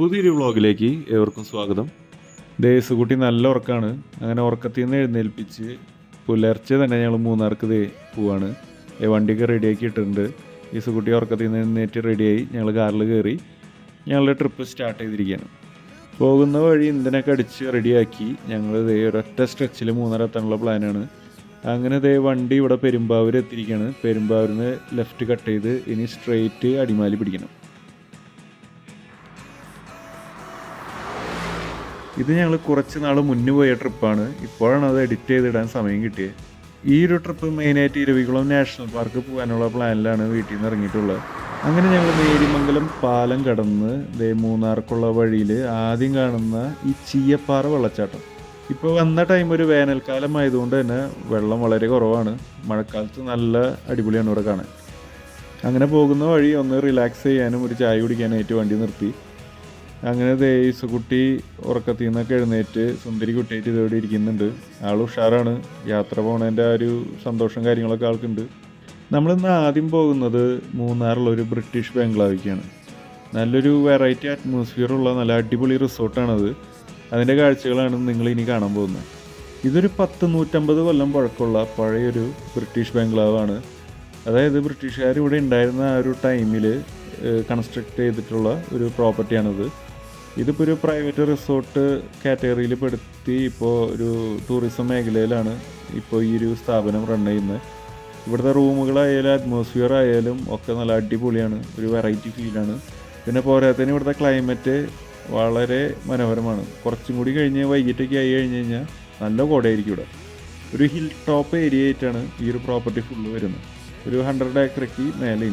പുതിയൊരു വ്ളോഗിലേക്ക് ഏവർക്കും സ്വാഗതം. ദേസുകുട്ടി നല്ല ഉറക്കമാണ് അങ്ങനെ ഉറക്കത്തിൽ നിന്ന് എഴുന്നേൽപ്പിച്ച് പുലർച്ചെ തന്നെ ഞങ്ങൾ മൂന്നാർക്ക് ദേ പോവാണ്. വണ്ടിയൊക്കെ റെഡിയാക്കി ഇട്ടിട്ടുണ്ട്. യേസുകുട്ടി ഉറക്കത്തിൽ നിന്ന് എഴുന്നേറ്റ് റെഡിയായി ഞങ്ങൾ കാറിൽ കയറി ഞങ്ങളുടെ ട്രിപ്പ് സ്റ്റാർട്ട് ചെയ്തിരിക്കുകയാണ്. പോകുന്ന വഴി ഇന്ധനൊക്കെ അടിച്ച് റെഡിയാക്കി ഞങ്ങൾ ഇതേ ഒരൊറ്റ സ്ട്രെച്ചിൽ മൂന്നാർ എത്താനുള്ള പ്ലാനാണ്. അങ്ങനെ ഇതേ വണ്ടി ഇവിടെ പെരുമ്പാവൂർ എത്തിയിരിക്കുകയാണ്. പെരുമ്പാവൂരിൽ നിന്ന് ലെഫ്റ്റ് കട്ട് ചെയ്ത് ഇനി സ്ട്രെയിറ്റ് അടിമാലി പിടിക്കണം. ഇത് ഞങ്ങൾ കുറച്ച് നാൾ മുന്നേ പോയ ട്രിപ്പാണ്. ഇപ്പോഴാണ് അത് എഡിറ്റ് ചെയ്തിടാൻ സമയം കിട്ടിയത്. ഈ ഒരു ട്രിപ്പ് മെയിനായിട്ട് ഇരവികുളം നാഷണൽ പാർക്ക് പോകാനുള്ള പ്ലാനിലാണ് വീട്ടിൽ നിന്ന് ഇറങ്ങിയിട്ടുള്ളത്. അങ്ങനെ ഞങ്ങൾ നേരിമംഗലം പാലം കടന്ന് ദേ മൂന്നാർക്കുള്ള വഴിയിൽ ആദ്യം കാണുന്ന ഈ ചീയപ്പാറ വെള്ളച്ചാട്ടം. ഇപ്പോൾ വന്ന ടൈം ഒരു വേനൽക്കാലം ആയതുകൊണ്ട് തന്നെ വെള്ളം വളരെ കുറവാണ്. മഴക്കാലത്ത് നല്ല അടിപൊളിയാണ് ഇവിടെ കാണാൻ. അങ്ങനെ പോകുന്ന വഴി ഒന്ന് റിലാക്സ് ചെയ്യാനും ഒരു ചായ കുടിക്കാനായിട്ട് വണ്ടി നിർത്തി. അങ്ങനെ ദേശക്കുട്ടി ഉറക്കത്തിൽ നിന്നൊക്കെ എഴുന്നേറ്റ് സുന്ദരി കുട്ടിയായിട്ട് ഇതോടെ ഇരിക്കുന്നുണ്ട്. ആൾ ഉഷാറാണ്. യാത്ര പോണതിന്റെ ആ ഒരു സന്തോഷം കാര്യങ്ങളൊക്കെ ആൾക്കുണ്ട്. നമ്മളിന്ന് ആദ്യം പോകുന്നത് മൂന്നാറിലുള്ള ഒരു ബ്രിട്ടീഷ് ബംഗ്ലാവിക്കാണ്. നല്ലൊരു വെറൈറ്റി അറ്റ്മോസ്ഫിയർ ഉള്ള നല്ല അടിപൊളി റിസോർട്ടാണത്. അതിന്റെ കാഴ്ചകളാണ് നിങ്ങൾ ഇനി കാണാൻ പോകുന്നത്. ഇതൊരു പത്ത് നൂറ്റമ്പത് കൊല്ലം പഴക്കമുള്ള പഴയൊരു ബ്രിട്ടീഷ് ബംഗ്ലാവാണ്. അതായത് ബ്രിട്ടീഷുകാർ ഇവിടെ ഉണ്ടായിരുന്ന ആ ഒരു ടൈമിൽ കൺസ്ട്രക്ട് ചെയ്തിട്ടുള്ള ഒരു പ്രോപ്പർട്ടിയാണിത് ഇതിപ്പോൾ ഒരു പ്രൈവറ്റ് റിസോർട്ട് കാറ്റഗറിയിൽ പെടുത്തി ഇപ്പോൾ ഒരു ടൂറിസം മേഖലയിലാണ് ഇപ്പോൾ ഈ ഒരു സ്ഥാപനം റൺ ചെയ്യുന്നത് ഇവിടുത്തെ റൂമുകളായാലും അറ്റ്മോസ്ഫിയർ ആയാലും ഒക്കെ നല്ല അടിപൊളിയാണ് ഒരു വെറൈറ്റി ഫീലാണ് പിന്നെ പോരാത്തതിന് ഇവിടുത്തെ ക്ലൈമറ്റ് വളരെ മനോഹരമാണ്. കുറച്ചും കൂടി കഴിഞ്ഞ് വൈകിട്ടൊക്കെ ആയി കഴിഞ്ഞ് കഴിഞ്ഞാൽ നല്ല കോടയായിരിക്കും ഇവിടെ. ഒരു ഹിൽ ടോപ്പ് ഏരിയ ആയിട്ടാണ് ഈ ഒരു പ്രോപ്പർട്ടി ഫുള്ള് വരുന്നത് ഒരു ഹൺഡ്രഡ് ഏക്കറയ്ക്ക് മേലെ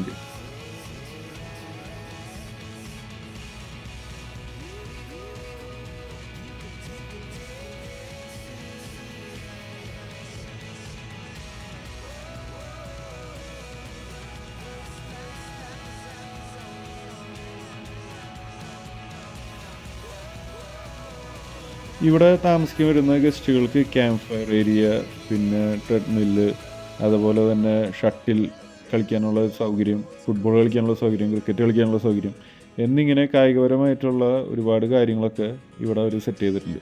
ഇവിടെ താമസിക്കാൻ വരുന്ന ഗസ്റ്റുകൾക്ക് ക്യാമ്പ് ഫയർ ഏരിയ പിന്നെ ട്രെഡ്മില്ല് അതുപോലെ തന്നെ ഷട്ടിൽ കളിക്കാനുള്ള സൗകര്യം ഫുട്ബോൾ കളിക്കാനുള്ള സൗകര്യം ക്രിക്കറ്റ് കളിക്കാനുള്ള സൗകര്യം എന്നിങ്ങനെ കായികപരമായിട്ടുള്ള ഒരുപാട് കാര്യങ്ങളൊക്കെ ഇവിടെ അവർ സെറ്റ് ചെയ്തിട്ടുണ്ട്.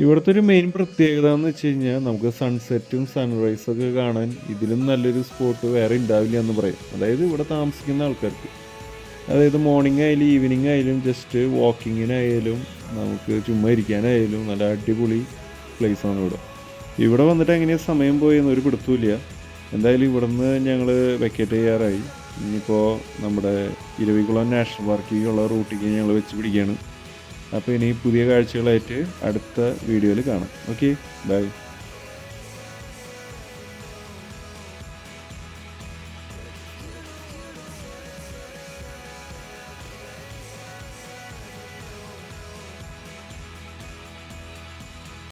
ഇവിടുത്തെ ഒരു മെയിൻ പ്രത്യേകത എന്ന് വെച്ച് കഴിഞ്ഞാൽ നമുക്ക് സൺസെറ്റും സൺറൈസൊക്കെ കാണാൻ ഇതിലും നല്ലൊരു സ്പോട്ട് വേറെ ഉണ്ടാവില്ല എന്ന് പറയും. അതായത് ഇവിടെ താമസിക്കുന്ന ആൾക്കാർക്ക്. അതായത് മോർണിംഗ് ആയാലും ഈവനിങ് ആയാലും ജസ്റ്റ് വാക്കിങ്ങിനായാലും നമുക്ക് ചുമ്മാ ഇരിക്കാനായാലും നല്ല അടിപൊളി പ്ലേസാണ് ഇവിടെ. ഇവിടെ വന്നിട്ട് എങ്ങനെയാണ് സമയം പോയെന്ന് ഒരു പിടുത്തമില്ല എന്തായാലും ഇവിടുന്ന് ഞങ്ങൾ വെക്കേറ്റ് ചെയ്യാറായി. ഇനിയിപ്പോൾ നമ്മുടെ ഇരവികുളം നാഷണൽ പാർക്കിലുള്ള റൂട്ടിലേക്ക് ഞങ്ങൾ വെച്ച് പിടിക്കുകയാണ് അപ്പോൾ ഇനി പുതിയ കാഴ്ചകളായിട്ട് അടുത്ത വീഡിയോയിൽ കാണാം. Okay bye